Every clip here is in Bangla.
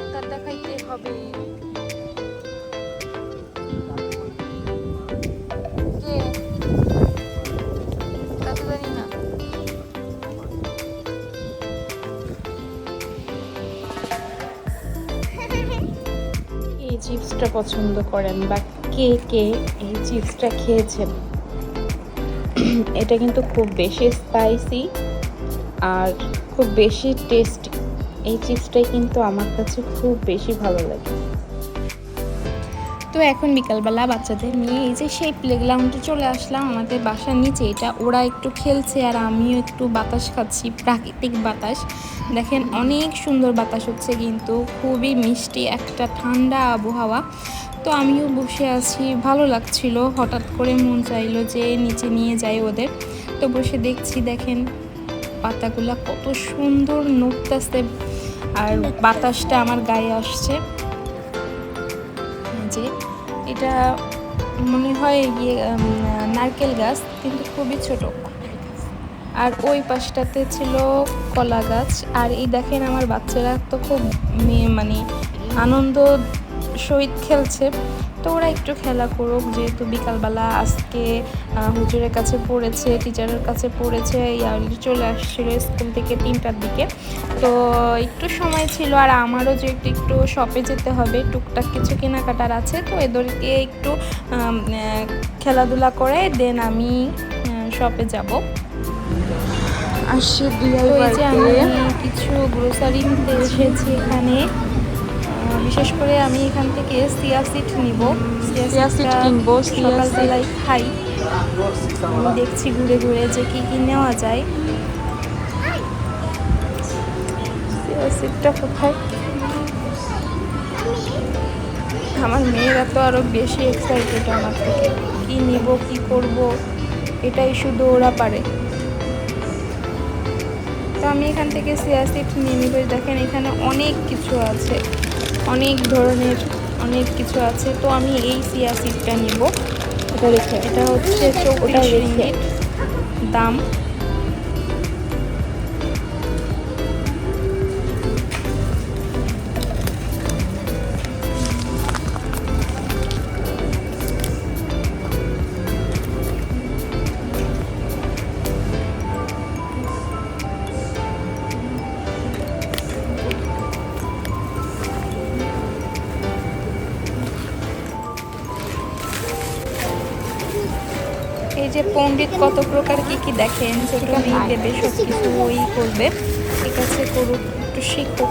ডাক্তার দেখাইতে হবে। চিপসটা পছন্দ করেন বা কে কে এই চিপসটা খেয়েছেন? এটা কিন্তু খুব বেশি স্পাইসি আর খুব বেশি টেস্টি এই চিপসটাই কিন্তু আমার কাছে খুব বেশি ভালো লাগে। তো এখন বিকালবেলা বাচ্চাদের নিয়ে এই যে সেই প্লেগ্রাউন্ডে চলে আসলাম, আমাদের বাসার নিচে। এটা ওরা একটু খেলছে আর আমিও একটু বাতাস খাচ্ছি, প্রাকৃতিক বাতাস। দেখেন অনেক সুন্দর বাতাস হচ্ছে কিন্তু, খুবই মিষ্টি, একটা ঠান্ডা আবহাওয়া। তো আমিও বসে আছি, ভালো লাগছিল। হঠাৎ করে মন চাইলো যে নিচে নিয়ে যাই ওদের। তো বসে দেখছি, দেখেন পাতাগুলা কত সুন্দর নড়তেছে আর বাতাসটা আমার গায়ে আসছে। যে, এটা মনে হয় গিয়ে নারকেল গাছ, কিন্তু খুবই ছোট। আর ওই পাশটাতে ছিল কলা গাছ। আর এই দেখেন আমার বাচ্চারা তো খুব মানে আনন্দ সহিত খেলছে। তো ওরা একটু খেলা করুক যেহেতু বিকালবেলা আজকে হুজুরের কাছে পড়েছে টিচারের কাছে পড়েছে ইয়ারলি চলে আসছিল স্কুল থেকে তিনটার দিকে। তো একটু সময় ছিল আর আমারও যে একটু একটু শপে যেতে হবে টুকটাক কিছু কেনাকাটার আছে তো এদেরকে একটু খেলাধুলা করে দেন আমি শপে যাব। আসছে এই যে আমি কিছু গ্রোসারি নিতে এসেছি এখানে। বিশেষ করে আমি এখান থেকে সিয়া সিট নিব। Chia seed কিনবো, সকালবেলায় খাই। আমি দেখছি ঘুরে ঘুরে যে কি কি নেওয়া যায়। সিয়া সিটটা কোথায়? আমার মেয়েরা তো আরও বেশি এক্সাইটেড আমার থেকে। কি নিব কি করব এটাই শুধু ওরা পারে। তো আমি এখান থেকে সিয়া সিট নিয়ে নিব দেখেন এখানে অনেক কিছু আছে। অনেক ধরনের অনেক কিছু আছে। তো আমি এই সিয়া সিটটা নিব। এটা হচ্ছে চৌত্রিশ দাম। এই যে পণ্ডিত কত প্রকার কি কি দেখেন ছোট মেয়ে দেবে সব কিছু ওই করবে। ঠিক আছে করুক একটু শিখুক।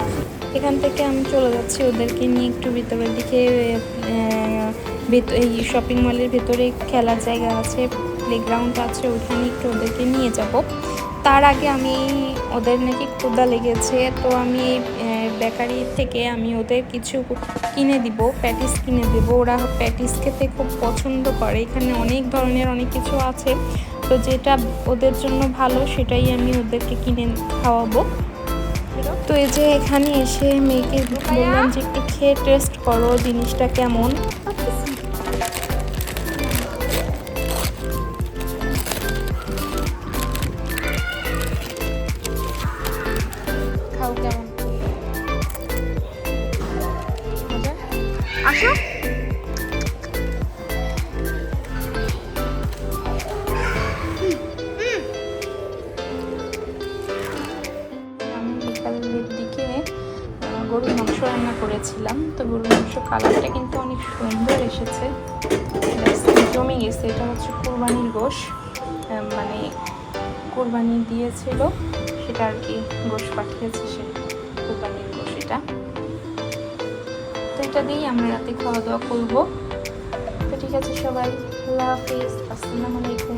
এখান থেকে আমি চলে যাচ্ছি ওদেরকে নিয়ে একটু ভিতরের দিকে আহ, ভেত- এই শপিং মলের ভেতরে খেলার জায়গা আছে প্লেগ্রাউন্ড আছে ওইখানে একটু ওদেরকে নিয়ে যাব। তার আগে আমি ওদের নাকি ক্ষুদা লেগেছে তো আমি বেকারি থেকে আমি ওদের কিছু কিনে দিব, প্যাটিস কিনে দেব। ওরা প্যাটিস খেতে খুব পছন্দ করে। এখানে অনেক ধরনের অনেক কিছু আছে। তো যেটা ওদের জন্য ভালো, সেটাই আমি ওদেরকে কিনে খাওয়াবো। তো এই যে এখানে এসে মেয়েকে বললাম যে একটু খেয়ে টেস্ট করো জিনিসটা কেমন। খাও কেমন? দিকে গরুর মাংস রান্না করেছিলাম। তো গরুর মাংস কালারটা কিন্তু অনেক সুন্দর এসেছে। জমে গেছে, এটা হচ্ছে কোরবানির গোশ। মানে কোরবানি দিয়েছিল, সেটা আর কি গোশ পাঠিয়েছে সে, কোরবানির গোশ এটা। তো এটা দিয়েই আমরা রাতে খাওয়া দাওয়া করব। তো ঠিক আছে সবাই, আল্লাহ হাফিজ, আসসালামু আলাইকুম।